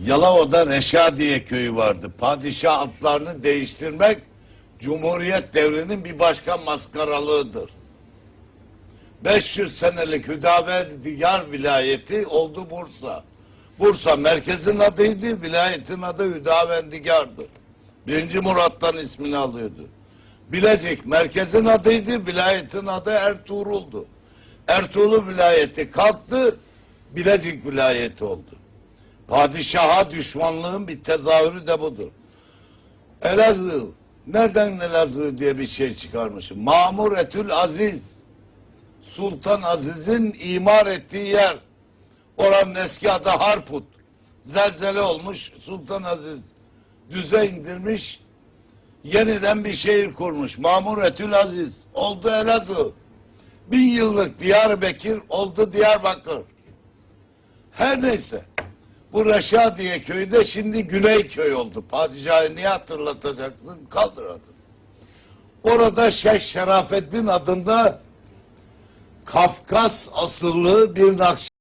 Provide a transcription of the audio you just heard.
Yalova'da Reşadiye köyü vardı. Padişah adlarını değiştirmek Cumhuriyet devrinin bir başka maskaralığıdır. 500 senelik Hüdavendigar vilayeti oldu Bursa. Bursa merkezin adıydı, vilayetin adı Hüdavendigar'dı. Birinci Murat'tan ismini alıyordu. Bilecik merkezin adıydı, vilayetin adı Ertuğrul'du. Ertuğrul vilayeti kalktı, Bilecik vilayeti oldu. Padişaha düşmanlığın bir tezahürü de budur. Elazığ, nereden Elazığ diye bir şey çıkarmışım. Mamur Etül Aziz, Sultan Aziz'in imar ettiği yer. Oranın eski adı Harput. Zelzele olmuş, Sultan Aziz düze indirmiş, yeniden bir şehir kurmuş. Mamur Etül Aziz, oldu Elazığ. Bin yıllık Diyarbakır oldu Diyarbakır. Her neyse. Bu Reşadiye köyü de şimdi Güneyköy oldu. Padişahı niye hatırlatacaksın? Kaldır adını. Orada Şeyh Şerafettin adında Kafkas asıllı bir Nakşi